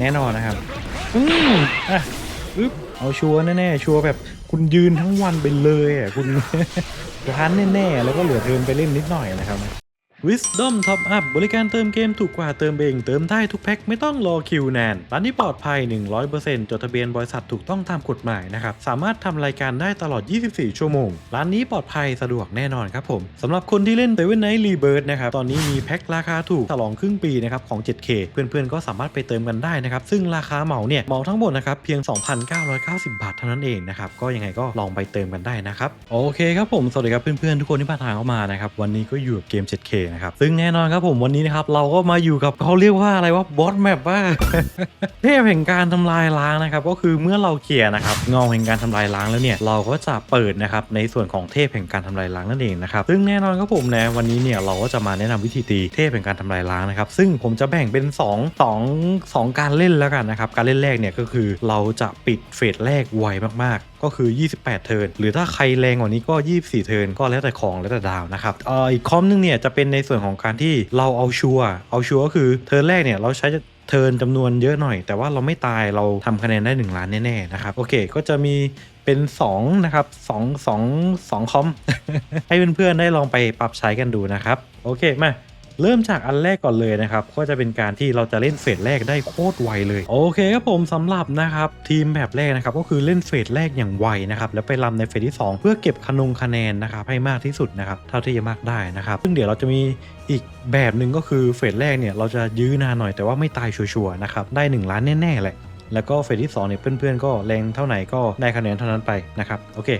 แน่นอนนะครับ อืมอะอึ๊บเอาชัวร์แน่ๆชัวร์แบบคุณยืนทั้งวันไปเลยอะคุณร้านแน่ๆแล้วก็เหลือเทินไปเล่นนิดหน่อยนะครับ Wisdom Top Up บริการเติมเกมถูกกว่าเติมเองเติมได้ทุกแพ็คไม่ต้องรอคิวนานร้านที่ปลอดภัย 100%จดทะเบียนบริษัทถูกต้องตามกฎหมายนะครับ สามารถทำรายการได้ตลอด 24 ชั่วโมง ร้านนี้ปลอดภัยสะดวกแน่นอนครับผมสำหรับคนที่เล่น Seven Night Rebirth นะครับ ตอนนี้มีแพ็คราคาถูกฉลองครึ่งปีนะครับของ 7K เพื่อนๆ ก็สามารถไปเติมกันได้นะครับ ซึ่งราคาเหมาเนี่ยเหมาทั้งหมดนะครับเพียง 2,990 บาทเท่านั้นเองนะครับก็ยังไงก็ลองไปเติมกันได้นะครับโอเคครับผมสวัสดีครับเพื่อนๆทุกคนที่ผ่านทางเข้ามานะครับวันนี้ก็อยู่กับเกม 7K นะครับ ซึ่งแน่นอนครับผมวันนี้นะครับเราก็มาอยู่กับเขาเรียกว่าอะไรว่าบอสแมปว่าเทพแห่งการทำลายล้างนะครับ ก็คือเมื่อเราเคลียร์นะครับเงาแห่งการทำลายล้างแล้วเนี่ยเราก็จะเปิดนะครับในส่วนของเทพแห่งการทำลายล้างนั่นเองนะครับซึ่งแน่นอนครับผมนะวันนี้เนี่ยเราก็จะมาแนะนำวิธีตีเทพแห่งการทำลายล้างนะครับ ซึ่งผมจะแบ่งเป็น 2 2 2 การเล่นแล้วกันนะครับการเล่นแรกเนี่ยก็คือเราจะปิดเฟสแรกไวมากๆ ก็คือ 28 เทิร์นหรือถ้าใครแรงกว่านี้ก็ 24 เทิร์นก็แล้วแต่ของแล้วแต่ดาวนะครับเอ่ออีกคอมนึงเนี่ยจะเป็นในส่วนของการที่เราเอาชัวร์เอาชัวร์ก็คือเทิร์นแรกเนี่ยเราใช้เทิร์นจำนวนเยอะหน่อย แต่ว่าเราไม่ตายเราทำคะแนนได้ 1 ล้านแน่ๆนะครับโอเคก็จะมีเป็น 2 นะครับ 2 2 2 คอม ให้เพื่อนๆได้ลองไปปรับใช้กันดูนะครับ โอเคมา เริ่มจากอันแรกก่อนเลยนะครับ ก็จะเป็นการที่เราจะเล่นเฟสแรกได้โคตรไวเลย โอเคครับผมสำหรับนะครับทีมแบบแรกนะครับก็คือเล่นเฟสแรกอย่างไวนะครับแล้วไปรำในเฟสที่ 2 เพื่อเก็บคะนงคะแนนนะครับให้มากที่สุดนะครับเท่าที่จะมากได้นะครับ ซึ่งเดี๋ยวเราจะมีอีกแบบหนึ่งก็คือเฟสแรกเนี่ยเราจะยื้อนานหน่อยแต่ว่าไม่ตายชัวร์ๆนะครับได้ 1 ล้านแน่ๆแหละแล้วก็เฟสที่2เนี่ยเพื่อนๆก็แรงเท่าไหนก็ได้คะแนนเท่านั้นไปนะครับโอเค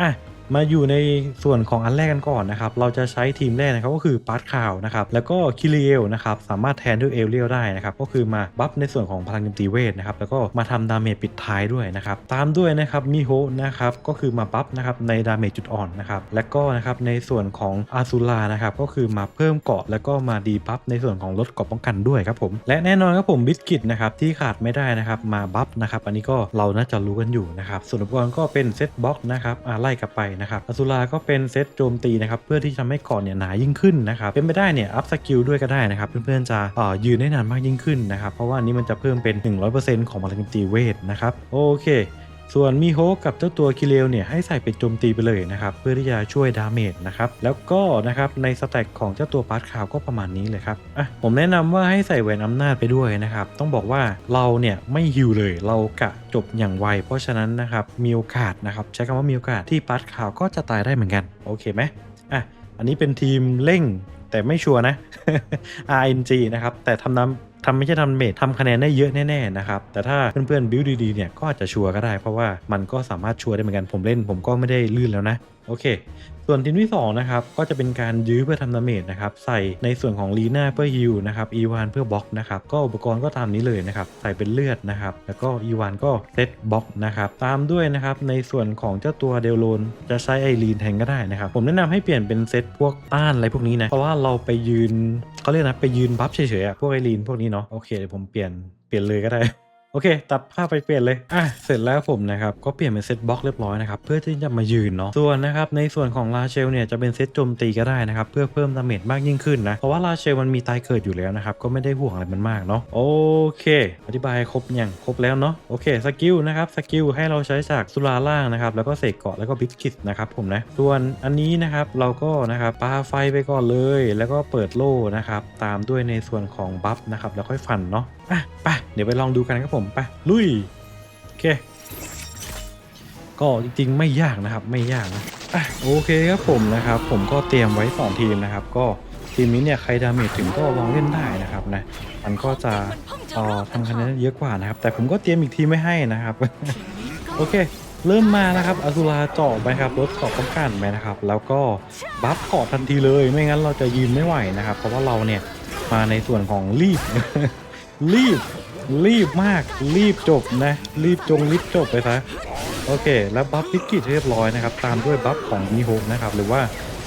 อะ มาอยู่ในส่วนของอันแรกกันก่อนนะครับ เราจะใช้ทีมแรกนะครับก็คือปาร์ตคาวนะครับ แล้วก็คิริเอลนะครับ สามารถแทนด้วยเอลเลียวได้นะครับ ก็คือมาบัฟในส่วนของพลังโจมตีเวทนะครับ แล้วก็มาทำดาเมจปิดท้ายด้วยนะครับ ตามด้วยนะครับมิโฮนะครับ ก็คือมาบัฟนะครับในดาเมจจุดอ่อนนะครับ แล้วก็นะครับในส่วนของอาซูรานะครับ ก็คือมาเพิ่มเกาะแล้วก็มาดีบัฟในส่วนของลดเกาะป้องกันด้วยครับผม และแน่นอนครับผมบิสกิตนะครับที่ขาดไม่ได้นะครับมาบัฟนะครับ อันนี้ก็เราน่าจะรู้กันอยู่นะครับ ส่วนอุปกรณ์ก็เป็นเซตบ็อกนะครับอาไล่กลับไปนะครับอสูราก็เป็นเซตโจมตีนะครับเพื่อที่จะทำให้ก่อนเนี่ยหนายิ่งขึ้นนะครับเป็นไปได้เนี่ยอัพสกิลด้วยก็ได้นะครับเพื่อนๆจะอ่อยืนได้นานมากยิ่งขึ้นนะครับเพราะว่านนี้มันจะเพิ่มเป็น 100%ของพลังโจมตีเวทนะครับโอเค ส่วนมีโฮกับเจ้าตัวคิเลลเนี่ยให้ใส่เป็นโจมตีไปเลยนะครับเพื่อที่จะช่วยดาเมจนะครับแล้วก็นะครับในสแต็กของเจ้าตัวปาร์ตคาวก็ประมาณนี้เลยครับอะผมแนะนำว่าให้ใส่แหวนอำนาจไปด้วยนะครับต้องบอกว่าเราเนี่ยไม่ฮิวเลยเรากะจบอย่างไว เพราะฉะนั้นนะครับมีโอกาสนะครับใช้คำว่ามีโอกาสที่ปาร์ตคาวก็จะตายได้เหมือนกันโอเคไหมอะอันนี้เป็นทีมเร่ง แต่ไม่ชัวร์นะ RNG นะครับ แต่ทำน้ำทำไม่ใช่ทำเมททำคะแนนได้เยอะแน่ๆนะครับ แต่ถ้าเพื่อนๆบิวดีๆเนี่ยก็อาจจะชัวร์ก็ได้ เพราะว่ามันก็สามารถชัวร์ได้เหมือนกันผมเล่น ผมก็ไม่ได้ลื่นแล้วนะ โอเค ส่วนทีมที่2นะครับก็จะเป็นการยื้อเพื่อทำดาเมจนะครับใส่ในส่วนของลีน่าเพื่อฮิลนะครับอีวานเพื่อบล็อกนะครับก็อุปกรณ์ก็ตามนี้เลยนะครับใส่เป็นเลือดนะครับแล้วก็อีวานก็เซตบล็อกนะครับตามด้วยนะครับในส่วนของเจ้าตัวเดลโลนจะใช้ไอรีนแทนก็ได้นะครับผมแนะนำให้เปลี่ยนเป็นเซตพวกต้านอะไรพวกนี้นะเพราะว่าเราไปยืนเขาเรียกนะไปยืนบัฟเฉยๆพวกไอรีนพวกนี้เนาะโอเคเดี๋ยวผมเปลี่ยนเปลี่ยนเลยก็ได้ โอเค ตัดภาพไปเปลี่ยนเลย อะ เสร็จแล้วผมนะครับ ก็เปลี่ยนเป็นเซตบล็อกเรียบร้อยนะครับ เพื่อที่จะมายืนเนาะ ส่วนนะครับ ในส่วนของลาเชลเนี่ยจะเป็นเซตโจมตีก็ได้นะครับ เพื่อเพิ่มดาเมจมากยิ่งขึ้นนะ เพราะว่าลาเชลมันมีตายเกิดอยู่แล้วนะครับ ก็ไม่ได้ห่วงอะไรมันมากเนาะ โอเค อธิบายครบยังครบแล้วเนาะ โอเค สกิลนะครับ สกิลให้เราใช้จากสุราล่างนะครับ แล้วก็เสกเกาะแล้วก็บิสกิตนะครับผมนะ ส่วนอันนี้นะครับเราก็นะครับปาไฟไปก่อนเลย แล้วก็เปิดโล่นะครับ ตามด้วยในส่วนของบัฟนะครับ แล้วค่อยฟันเนาะ อะไปเดี๋ยวไปลองดูกันครับผมไปลุยโอเค ก็จริงๆไม่ยากนะครับ ไม่ยากนะอะโอเคครับผมนะครับ ผมก็เตรียมไว้2ทีมนะครับ ก็ทีมนี้เนี่ยใครดาเมจถึงก็ลองเล่นได้นะครับนะมันก็จะเอ่อทำคะแนนเยอะกว่านะครับ แต่ผมก็เตรียมอีกทีมไม่ให้นะครับ โอเค เริ่มมานะครับอสุราเจาะไปครับรถเกาะป้องกันไปนะครับ แล้วก็บัฟเกาะทันทีเลย ไม่งั้นเราจะยืนไม่ไหวนะครับ เพราะว่าเราเนี่ยมาในส่วนของรีบ รีบ รีบมาก รีบจบนะ รีบจงรีบจบไปซะโอเค แล้วบัฟพิกิตเรียบร้อยนะครับ ตามด้วยบัฟของมีโฮนะครับ หรือว่า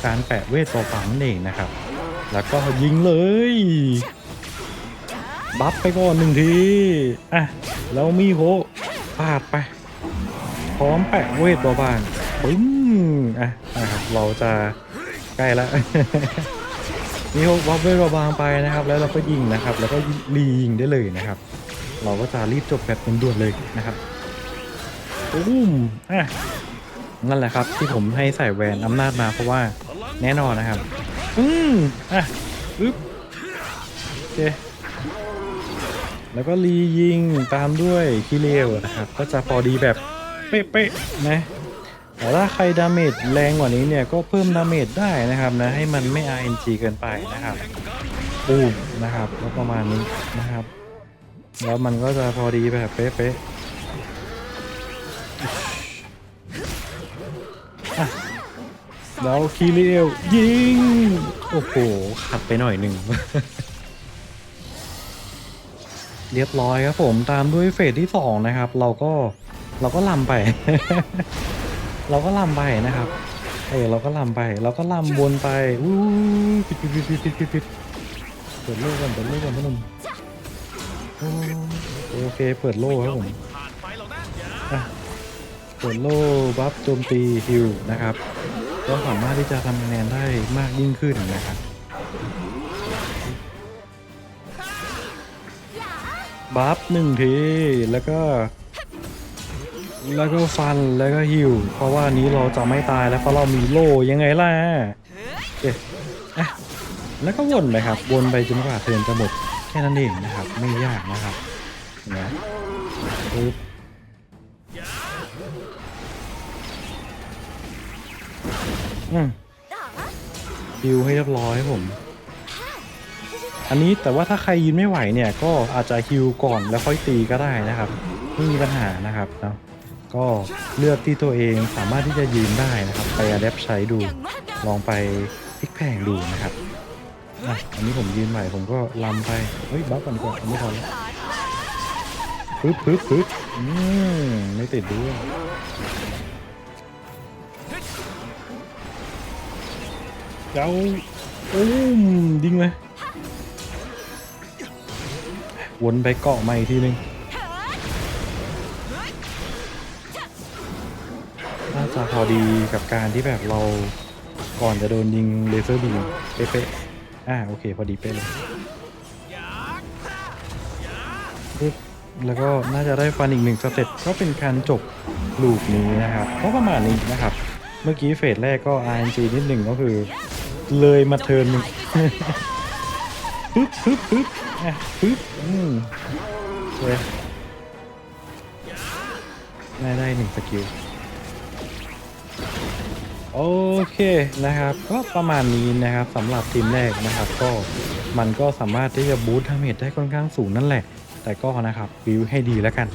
การแปะเวทตัวฝังนั่นเองนะครับ แล้วก็ยิงเลย บัฟไปก่อนหนึ่งที อะ แล้วมีโฮปาดไป พร้อมแปะเวทตัวบางปึ้งอะนะครับเราจะใกล้แล้ว มีโฮบัฟเวทตัวบางไปนะครับ แล้วเราก็ยิงนะครับ แล้วก็รียิงได้เลยนะครับ เราก็จะรีบจบแบบด่วนๆเลยนะครับอุ้มอะนั่นแหละครับ ที่ผมให้ใส่แหวนอำนาจมาเพราะว่าแน่นอนนะครับ อืมอะอึ๊บโอเคแล้วก็รียิงตามด้วยคิเลวนะครับ ก็จะพอดีแบบเป๊ะๆนะ แต่ถ้าใครดาเมจแรงกว่านี้เนี่ยก็เพิ่มดาเมจได้นะครับนะให้มันไม่ RNG เกินไปนะครับปูมนะครับก็ประมาณนี้นะครับ แล้วมันก็จะพอดีแบบเป๊ะๆแล้วคิเลวยิง โอ้โหขัดไปหน่อยหนึ่งเรียบร้อยครับผมตามด้วยเฟสที่สองนะครับ เราก็เราก็ลำไป เราก็ลำไปนะครับ เออเราก็ลำไป เราก็ลำวนไปอู้ปิดปิดปิดปิดปิดปิดปิดเปิดโล่ก่อนเปิดโล่ก่อนพี่นุ่มโอเคเปิดโล่ครับผมเปิดโล่บัฟโจมตีฮิวนะครับก็สามารถที่จะทำคะแนนได้มากยิ่งขึ้นนะครับบัฟหนึ่งทีแล้วก็ แล้วก็ฟันแล้วก็ฮิว เพราะว่านี้เราจะไม่ตายแล้วเพราะเรามีโล่ยังไงล่ะเอ๊ะอะแล้วก็วนไปครับวนไปจนกว่าเทินจะหมดแค่นั้นเองนะครับ ไม่ยากนะครับนะปึ๊บอืมฮิวให้เรียบร้อยผม อันนี้แต่ว่าถ้าใครยืนไม่ไหวเนี่ย ก็อาจจะฮิวก่อนแล้วค่อยตีก็ได้นะครับไม่มีปัญหานะครับเนาะ ก็เลือกที่ตัวเองสามารถที่จะยืนได้นะครับ ไปอัดแอปใช้ดูลองไปพลิกแพงดูนะครับอะอันนี้ผมยืนใหม่ผมก็ลำไป เฮ้ยบัฟก่อนดีกว่าไม่พอแล้วปึ๊บปึ๊บปึ๊บอืมไม่ติดด้วยเจ้าอุ้มดิ้งเลยวนไปเกาะใหม่อีกทีนึง จะพอดีกับการที่แบบเราก่อนจะโดนยิงเลเซอร์บีมเป๊ะๆอ่าโอเค พอดีเป๊ะเลยปึ๊บแล้วก็น่าจะได้ฟันอีกหนึ่งสเต็ปก็เป็นการจบลูกนี้นะครับก็ประมาณนี้นะครับ เมื่อกี้เฟสแรกก็ RNG นิดหนึ่งก็คือ เลยมาเทิร์นหนึ่งปึ๊บปึ๊บปึ๊บอะปึ๊บอืมโอเคได้ได้หนึ่งสกิล โอเคนะครับก็ประมาณนี้นะครับสำหรับทีมแรกนะครับ ก็มันก็สามารถที่จะบูทดาเมจได้ค่อนข้างสูงนั่นแหละ แต่ก็นะครับวิวให้ดีแล้วกัน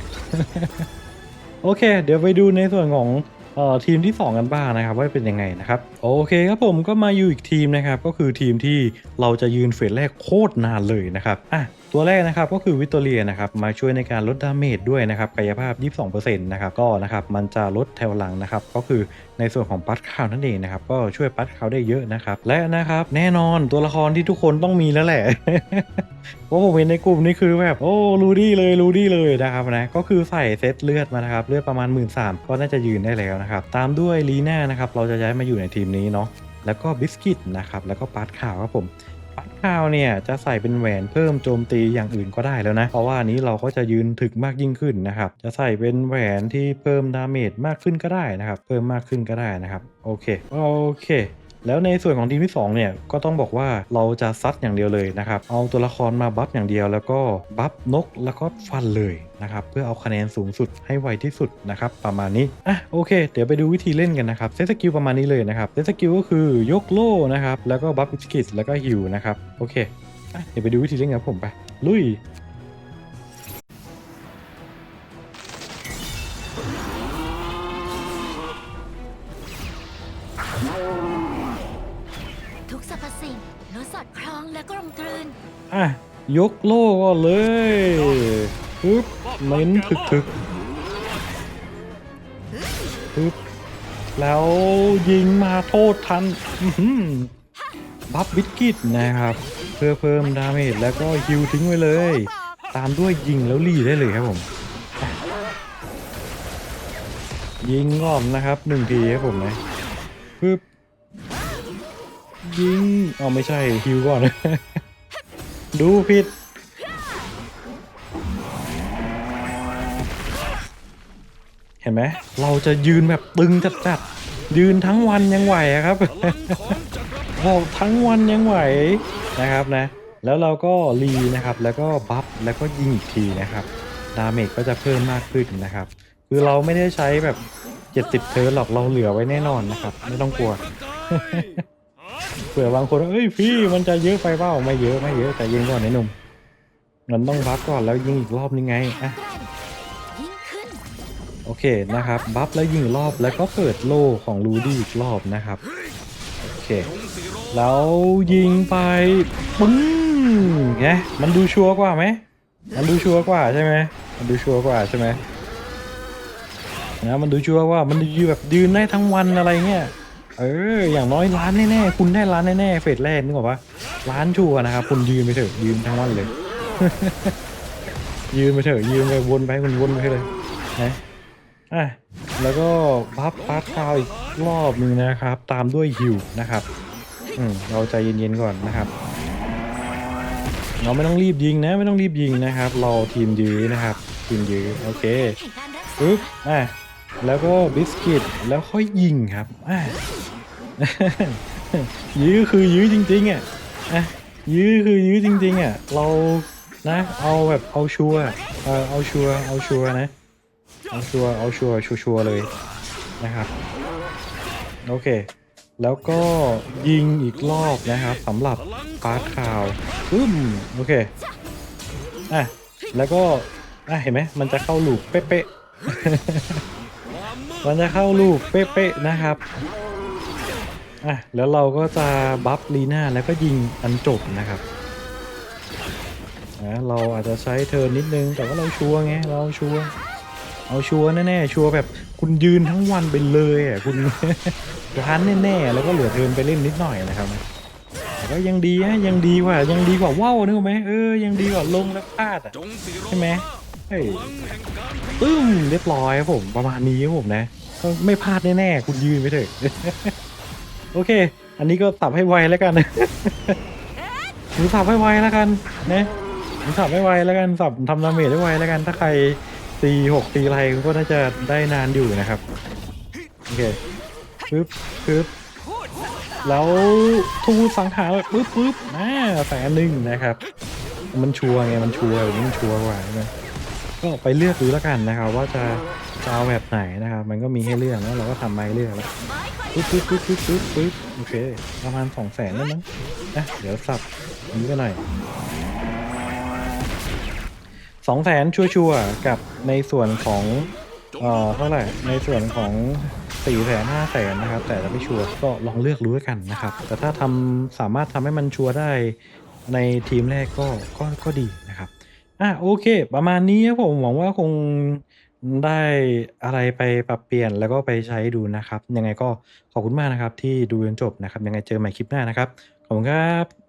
โอเค เดี๋ยวไปดูในส่วนของเอ่อทีมที่ 2 กันบ้างนะครับว่าเป็นยังไงนะครับโอเคครับผมก็มาอยู่อีกทีมนะครับก็คือทีมที่เราจะยืนเฟสแรกโคตรนานเลยนะครับอะ ตัวแรกนะครับก็คือวิตเตอเรียนะครับมาช่วยในการลดดาเมจด้วยนะครับกายภาพ 22%นะครับก็นะครับมันจะลดแถวหลังนะครับก็คือในส่วนของปัดข่าวนั่นเองนะครับก็ช่วยปัดข่าวได้เยอะนะครับและนะครับแน่นอนตัวละครที่ทุกคนต้องมีแล้วแหละเพราะผมเห็นในกลุ่มนี้คือแบบโอ้รูดี้เลยรูดี้เลยนะครับนะก็คือใส่เซตเลือดมานะครับเลือดประมาณ 1 3ื่นก็น่าจะยืนได้แล้วนะครับตามด้วยลีน่านะครับเราจะย้ายมาอยู่ในทีมนี้เนาะแล้วก็บิสกิตนะครับแล้วก็ปัดข่าวครับผม ปัดข้าวเนี่ยจะใส่เป็นแหวนเพิ่มโจมตีอย่างอื่นก็ได้แล้วนะ เพราะว่านนี้เราก็จะยืนถึกมากยิ่งขึ้นนะครับ จะใส่เป็นแหวนที่เพิ่มดาเมจมากขึ้นก็ได้นะครับ เพิ่มมากขึ้นก็ได้นะครับ โอเค โอเค แล้วในส่วนของทีมที่ 2 เนี่ยก็ต้องบอกว่าเราจะซัดอย่างเดียวเลยนะครับเอาตัวละครมาบัฟอย่างเดียว แล้วก็บัฟนกแล้วก็ฟันเลยนะครับเพื่อเอาคะแนนสูงสุดให้ไวที่สุดนะครับประมาณนี้อะโอเค เดี๋ยวไปดูวิธีเล่นกันนะครับเซตสกิลประมาณนี้เลยนะครับเซตสกิลก็คือยกโล่นะครับแล้วก็บัฟอิสกิสแล้วก็ฮิวนะครับโอเคอะเดี๋ยวไปดูวิธีเล่นกันครับผมไปลุย อะ ยกโล่ก่อนเลยปึ๊บเน้นถึกถึกปึ๊บแล้วยิงมาโทษทันบัฟวิกกิตนะครับ เพื่อเพิ่มดาเมจแล้วก็ฮิวทิ้งไว้เลย ตามด้วยยิงแล้วรีได้เลยครับผม ยิงก่อนนะครับหนึ่งทีครับผมนะปึ๊บยิงอ๋อไม่ใช่ฮิวก่อน ดูผิด เห็นไหม เราจะยืนแบบตึงจัดๆยืนทั้งวันยังไหวครับบอกทั้งวันยังไหวนะครับนะ แล้วเราก็รีนะครับ แล้วก็บัฟ แล้วก็ยิงอีกทีนะครับ ดาเมจก็จะเพิ่มมากขึ้นนะครับ คือเราไม่ได้ใช้แบบเจ็ดสิบเทิร์นหรอก เราเหลือไว้แน่นอนนะครับ ไม่ต้องกลัว เผื่อบางคนเอ้ยพี่มันจะเยอะไปเปล่าไม่เยอะไม่เยอะแต่ยิงก่อนไอ้หนุ่มมันต้องบัฟก่อนแล้วยิงอีกรอบนึงไงอะโอเคนะครับบัฟแล้วยิงรอบแล้วก็เปิดโล่ของรูดี้อีกรอบนะครับโอเคแล้วยิงไปปึ้งไงมันดูชัวร์กว่าไหมมันดูชัวร์กว่าใช่ไหมมันดูชัวร์กว่าใช่ไหมนะมันดูชัวร์ว่ามันยืนแบบยืนได้ทั้งวันอะไรเงี้ย เออ อย่างน้อยล้านแน่ๆ คุณได้ล้านแน่ๆ เฟสแรกนึกออกปะล้านชัวร์นะครับ คุณยืนไปเถอะ ยืนทั้งวันเลย ยืนไปเถอะ ยืนไปวนไปคุณวนไปเลยนะอะ แล้วก็บัฟพาร์ทคาวอีกรอบหนึ่งนะครับ ตามด้วยฮิวนะครับ อืม เราใจเย็นๆก่อนนะครับเราไม่ต้องรีบยิงนะ ไม่ต้องรีบยิงนะครับรอทีมยื้อนะครับ ทีมยื้อโอเคปึ๊บอะแล้วก็บิสกิตแล้วค่อยยิงครับอะ ยื้อคือยื้อจริงๆอะอะยื้อคือยื้อจริงๆอะเรานะเอาแบบเอาชัวร์เออเอาชัวร์เอาชัวร์นะเอาชัวร์เอาชัวร์ชัวร์ๆเลยนะครับโอเค แล้วก็ยิงอีกรอบนะครับสำหรับปาร์ตคาวอึ้มโอเคอะแล้วก็อะเห็นไหมมันจะเข้าลูกเป๊ะๆมันจะเข้าลูกเป๊ะๆนะครับ อะแล้วเราก็จะบัฟลีน่าแล้วก็ยิงอันจบนะครับนะเราอาจจะใช้เทิร์นิดนึงแต่ว่าเราชัวร์ไงเราชัวร์เอาชัวร์แน่ๆชัวร์แบบคุณยืนทั้งวันไปเลยอะคุณร้านแน่ๆแล้วก็เหลือเทิร์นไปเล่นนิดหน่อยนะครับแต่ก็ยังดีนะยังดีกว่ายังดีกว่าว่าวนึกไหมเออยังดีกว่าลงแล้วพลาดอะใช่ไหมเฮ้ยปึ้มเรียบร้อยครับผมประมาณนี้ครับผมนะไม่พลาดแน่ๆคุณยืนไปเถอะ โอเค อันนี้ก็สับให้ไวแล้วกันหนูสับให้ไวแล้วกันนะหนูสับให้ไวแล้วกันสับทำดาเมจให้ไวแล้วกัน ถ้าใครตีหกตีอะไรก็น่าจะได้นานอยู่นะครับโอเคปึ๊บปึ๊บแล้วทูสังหารปึ๊บปึ๊บอ่าแสนหนึ่งนะครับ มันชัวร์ไงมันชัวร์แบบนี้มันชัวร์กว่าใช่ไหมก็ไปเลือกดูแล้วกันนะครับ ว่าจะ จะเอาแบบไหนนะครับ มันก็มีให้เลือกแล้วเราก็ทำมาให้เลือกแล้วปึ๊บปึ๊บปึ๊บปึ๊บปึ๊บปึ๊บโอเค ประมาณสองแสนแล้วมั้งนะเดี๋ยวสับอันนี้ก็หน่อยสองแสนชัวร์ๆกับในส่วนของเอ่อเท่าไหร่ในส่วนของสี่แสนห้าแสนนะครับ แต่ถ้าไม่ชัวร์ก็ลองเลือกรู้กันนะครับ แต่ถ้าทำสามารถทำให้มันชัวร์ได้ในทีมแรกก็ก็ก็ดีนะครับอะโอเค ประมาณนี้ครับผมหวังว่าคง ได้อะไรไปปรับเปลี่ยนแล้วก็ไปใช้ดูนะครับ ยังไงก็ขอบคุณมากนะครับที่ดูจนจบนะครับ ยังไงเจอใหม่คลิปหน้านะครับ ขอบคุณครับ